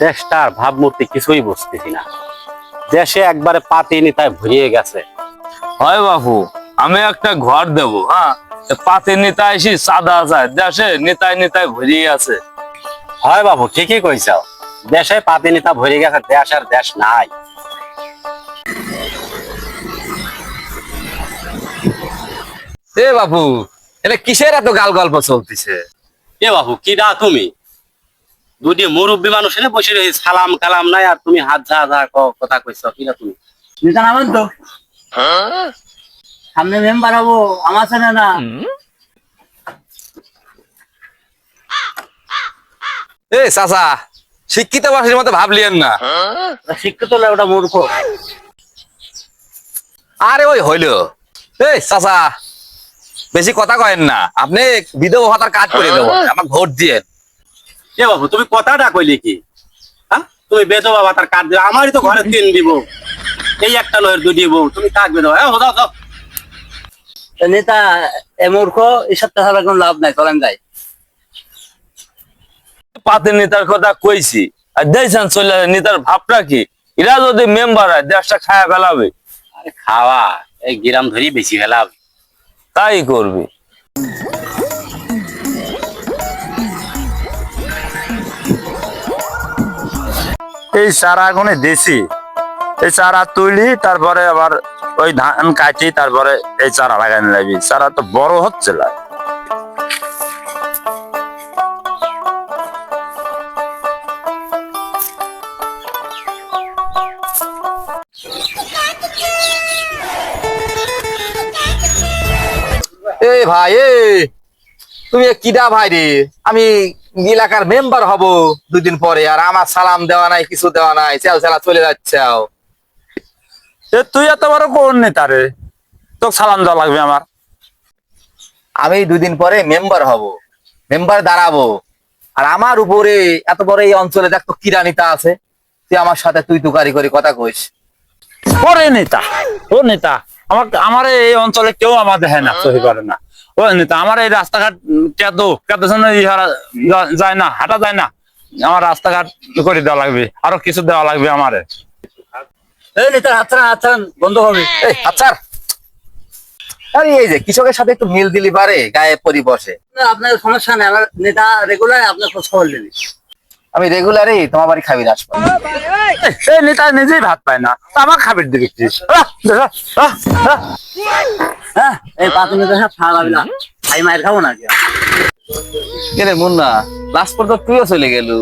দেশটার ভাবমূর্তি কিছুই বুঝতেছি না। দেশে একবারে পাতি নিতায় ভরিয়ে গেছে। হয় বাপু আমি একটা ঘর দেব হ্যাঁ? পাতে নেতা এসে সাদা যায় দেশে নেতায় নেতায় ভরিয়ে আছে হয় বাবু ঠিকই কইছাও দেশে পাতি নেতা ভরে গেছে দেশ আর দেশ নাই। এ বাবু এটা কিসের এত গাল গল্প চলতেছে? এ বাবু কি দা তুমি? দুটি মুরব্বী মানুষ এনে বসে রয়েছে সালাম কালাম নাই আর তুমি হাত ঝা ঝা কথা কইছ কি দা তুমি? নামেন তো। সামনে মেম্বার হব আমার সামনে না। এ চাচা শিক্ষিত বাসীর মতো ভাবলিয়েন না। শিক্ষিত না ওটা মূর্খ। আরে ওই হইল। এই চাচা বেশি কথা কয়েন না। আপনি বিধবা ভাতার কাজ করে দেবো। আমার ভোট দিয়ে। এ বাবু তুমি কথাটা কইলে কি? হ্যাঁ? তুমি বেদো বাবা তার কার্ড দিবে আমারই তো ঘরে তিন দিব। এই একটা লয়ের দুই দিব তুমি কাক বেদো হ্যাঁ দাও দাও নেতা এ মূর্খ এসব তাছাড়া কোনো লাভ নাই চলেন যাই। পাতে নেতার কথা কইছি। আর দেখছেন চলে নেতার ভাবটা কি? এরা যদি মেম্বার হয় দেশটা খায়া ফেলাবে। আরে খাওয়া এই গিরাম ধরি বেশি গেলাম তাই করবি। এই চারা এখনই দেশি এই চারা তুলি, তারপরে আবার ওই ধান কাটি, তারপরে এই চারা লাগানো লাগবে চারা তো বড় হচ্ছে না। এ ভাই তুমি কিডা ভাই রে? আমি এলাকার মেম্বার হব দুদিন পরে আর আমার সালাম দেওয়া নাই কিছু দেওয়া নাই চাল চালা চলে যাচ্ছে তুই এত বড় কোন নেতা রে? তোকে সালাম দেওয়া লাগবে আমার। আমি দুদিন পরে মেম্বার হব মেম্বার দাঁড়াবো। আর আমার উপরে এত বড় এই অঞ্চলে দেখ তো কিরা নেতা আছে। তুই আমার সাথে তুই তুকারি করে কথা কইস। ওরে নেতা ও নেতা। আমার আমার এই অঞ্চলে কেউ আমার দেখে না সহি করে না। ও নেতা আমার এই রাস্তাঘাট কেদ কেদ যায় না হাঁটা যায় না। আমার রাস্তাঘাট করে দেওয়া লাগবে আরও কিছু দেওয়া লাগবে আমারে। এই নেতার হাত ছাড়া ছাড়ান বন্ধ হবে এই আচ্ছা আরে এই যে কৃষকের সাথে একটু মিল দিলি পারে গায়ে পরি বসে। আপনার সমস্যা নেই আমার নেতা রেগুলার আপনার খোঁজ খবর নেবে। আমি রেগুলারই তোমার বাড়ি খাবি আসব নেতা নিজেই ভাত পায় না আমার খাবির দিবি। হ্যাঁ এই পাঁচ না। আমি মায়ের খাব না কেন মুন্না লাস্ট পর্যন্ত তুইও চলে গেলু।